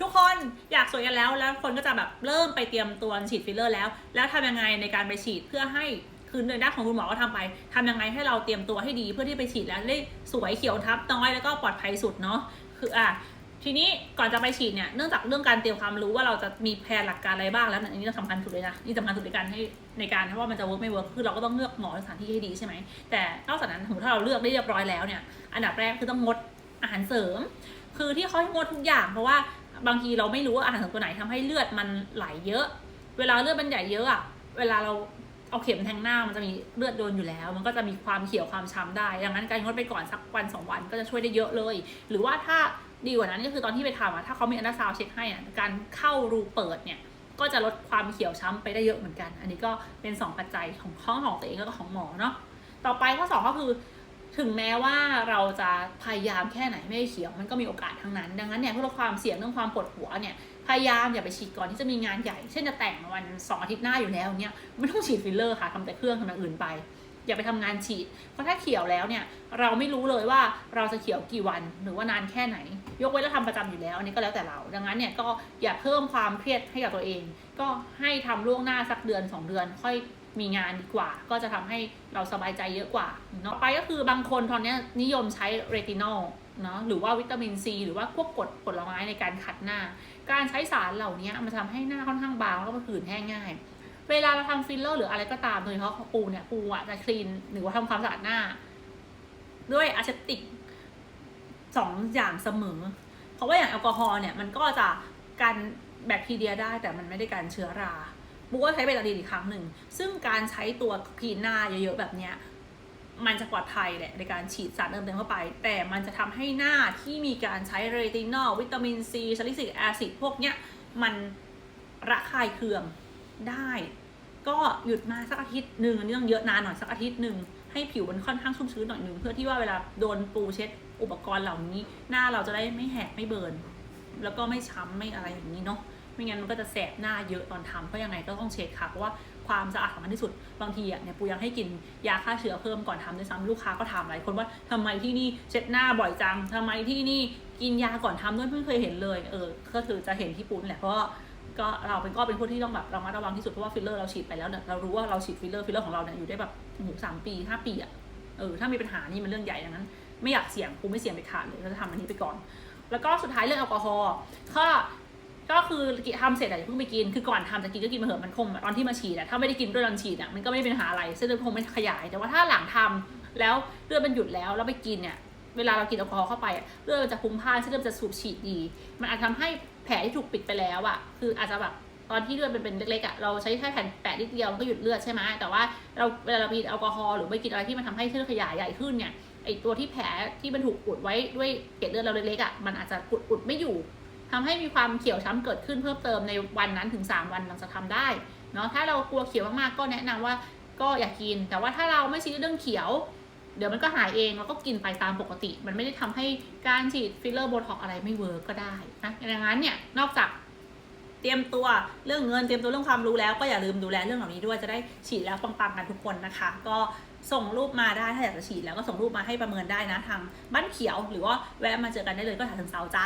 ทุกคนอยากสวยกันแล้ว แล้วคนก็จะแบบเริ่มไปเตรียมตัวฉีดฟิลเลอร์แล้ว แล้วทำยังไงในการไปฉีดเพื่อให้คือในด้านของคุณหมอก็ทำไปทำยังไงให้เราเตรียมตัวให้ดีเพื่อที่ไปฉีดแล้วได้สวยเขียวทับน้อยแล้วก็ปลอดภัยสุดเนาะคืออะทีนี้ก่อนจะไปฉีดเนี่ยเนื่องจากเรื่องการเตรียมความรู้ว่าเราจะมีแผนหลักการอะไรบ้างแล้วอันนี้สำคัญสุดเลยนะนี่สำคัญสุดในการให้ในการว่ามันจะเวิร์กไม่เวิร์กคือเราก็ต้องเลือกหมอสถานที่ให้ดีใช่ไหมแต่นอกจากนั้นถ้าเราเลือกได้เรียบร้อยแล้วเนี่ยอันดับแรกคือต้องงดอาหารเสริมคือที่เขาให้งดทุกอย่าง เพราะว่าบางทีเราไม่รู้ว่าอาหารสริมตัวไหนทำให้เลือดมันไหลเยอะ เวลาเลือดมันใหญ่เยอะอะเวลาเราเอาเข็มแทงหน้ามันจะมีเลือดโดนอยู่แล้ว มันก็จะมีความเขียวความช้ำได้ ดังนั้นการงดไปก่อนสักวันสองวันก็จะช่วยได้เยอะเลย หรือว่าถ้าดีกว่านั้นก็คือตอนที่ไปทำอะถ้าเขามีอันดาซาวเช็คให้อะการเข้ารูเปิดเนี่ยก็จะลดความเขียวช้ำไปได้เยอะเหมือนกัน อันนี้ก็เป็น 2 ปัจจัยของข้องของตัวเองแล้วก็ของหมอเนาะ ต่อไปข้อ 2 ก็คือ ถึงแม้ว่าเราจะพยายามแค่ไหนไม่เขียวมันก็มีโอกาสทั้งนั้น ดังนั้นเนี่ยเพื่อลดความเสี่ยงเรื่องความปวดหัวเนี่ยพยายามอย่าไปฉีดก่อนที่จะมีงานใหญ่ เช่นจะแต่งวันสองอาทิตย์หน้าอยู่แล้วเนี่ยไม่ต้องฉีดฟิลเลอร์ค่ะทำแต่เครื่องทำอย่างอื่นไป อย่าไปทำงานฉีด เพราะถ้าเขียวแล้วเนี่ยเราไม่รู้เลยว่าเราจะเขียวกี่วันหรือว่านานแค่ไหน ยกเว้นเราทำประจำอยู่แล้วอันนี้ก็แล้วแต่เรา ดังนั้นเนี่ยก็อย่าเพิ่มความเครียดให้กับตัวเอง ก็ให้ทำล่วงหน้าสักเดือน 2 เดือนค่อย มีงานดีกว่า ก็จะทำให้เราสบายใจเยอะกว่าเนาะไปก็คือบางคนตอนนี้นิยมใช้เรตินอลเนาะหรือว่าวิตามินซีหรือว่าพวกกรดผลไม้ในการขัดหน้า การใช้สารเหล่านี้มันทำให้หน้าค่อนข้างบางแล้วก็ผื่นแห้งง่ายเวลาเราทำฟิลเลอร์หรืออะไรก็ตามโดยเฉพาะปูเนี่ยปูอะจะคลีนหรือว่าทำความสะอาดหน้า ด้วยอะเซติกสองอย่างเสมอ เพราะว่าอย่างแอลกอฮอล์เนี่ยมันก็จะกันแบคทีเรียได้แต่มันไม่ได้การเชื้อรา ปูก็ใช้เบตาดีนอีกครั้งหนึ่ง ซึ่งการใช้ตัวคลีนหน้าเยอะๆแบบเนี้ยมันจะปลอดภัยแหละในการฉีดสารเติมเต็มเข้าไป แต่มันจะทำให้หน้าที่มีการใช้เรตินอลวิตามินซีซาลิซิกแอซิดพวกเนี้ยมันระคายเคืองได้ ก็หยุดมาสักอาทิตย์หนึ่งอันนี้ต้องเยอะนานหน่อยสักอาทิตย์หนึ่งให้ผิวมันค่อนข้างชุ่มชื้นหน่อยหนึ่งเพื่อที่ว่าเวลาโดนปูเช็ดอุปกรณ์เหล่านี้ หน้าเราจะได้ไม่แหกไม่เบิร์นแล้วก็ไม่ช้ำไม่อะไรอย่างนี้เนาะ ไม่งั้นมันก็จะแสบหน้าเยอะตอนทำเพราะยังไงก็ต้องเช็คค่ะเพราะว่าความสะอาดสำคัญที่สุดบางทีอะเนี่ยปูยังให้กินยาฆ่าเชื้อเพิ่มก่อนทำด้วยซ้ำลูกค้าก็ถามหลายคนว่าทำไมที่นี่เช็ดหน้าบ่อยจังทำไมที่นี่กินยาก่อนทำด้วยเพิ่งเคยเห็นเลยเออก็คือจะเห็นที่ปูนแหละเพราะก็เราเป็นก็เป็นผู้ที่ต้องแบบระมัดระวังที่สุดเพราะว่าฟิลเลอร์เราฉีดไปแล้วเนี่ยเรารู้ว่าเราฉีดฟิลเลอร์ฟิลเลอร์ของเราเนี่ยอยู่ได้แบบโอ้โหสามปีห้าปีอะเออถ้ามีปัญหานี่มันเรื่องใหญ่ดังนั้น ไม่อยากเสี่ยงกูไม่เสี่ยงไปขาดเลยก็จะทำอันนี้ไปก่อน แล้วก็สุดท้ายเรื่องแอลกอฮอล์ก็ ก็คือทำเสร็จอะอย่าเพิ่งไปกิน คือก่อนทำจะกินก็กินมาเหอะมันคงตอนที่มาฉีดอะถ้าไม่ได้กินด้วยตอนฉีดอะมันก็ไม่เป็นปัญหาอะไรเส้นเลือดคงไม่ขยาย แต่ว่าถ้าหลังทำแล้วเลือดมันหยุดแล้วแล้วไปกินเนี่ยเวลาเรากินแอลกอฮอล์เข้าไปเลือดมันจะพุ่งพล่านเส้นเลือดจะสูบฉีดดี มันอาจทำให้แผลที่ถูกปิดไปแล้วอะคืออาจจะแบบตอนที่เลือดเป็นเป็นเล็กๆอะเราใช้แค่แผ่นแปะนิดเดียวมันก็หยุดเลือดใช่ไหมแต่ว่าเราเวลาเรากินแอลกอฮอล์หรือไปกินอะไรที่มันทำให้เส้นเลือดขยายใหญ่ขึ้นเนี่ยไอตัวที่แผลที่มันถูกอุดไว้ด้วยเกล็ดเลือดเราเล็กๆอะมันอาจจะอุดอุดไม่อยู่ ทำให้มีความเขียวช้ำเกิดขึ้นเพิ่มเติมในวันนั้นถึง 3 วันหลังจากทำได้เนาะถ้าเรากลัวเขียวมากๆก็แนะนำว่าก็อย่ากิน แต่ว่าถ้าเราไม่ซีเรียสเรื่องเขียว เดี๋ยวมันก็หายเองแล้วก็กินไปตามปกติ มันไม่ได้ทำให้การฉีดฟิลเลอร์โบท็อกอะไรไม่เวิร์กก็ได้นะดังนั้นเนี่ยนอกจากเตรียมตัวเรื่องเงินเตรียมตัวเรื่องความรู้แล้วก็อย่าลืมดูแลเรื่องเหล่านี้ด้วยจะได้ฉีดแล้วปังๆกันทุกคนนะคะ ก็ส่งรูปมาได้ถ้าอยากจะฉีดแล้วก็ส่งรูปมาให้ประเมินได้นะทางบ้านเขียว หรือว่าแวะมาเจอกันได้เลยก็ถาถึงเซาจ้า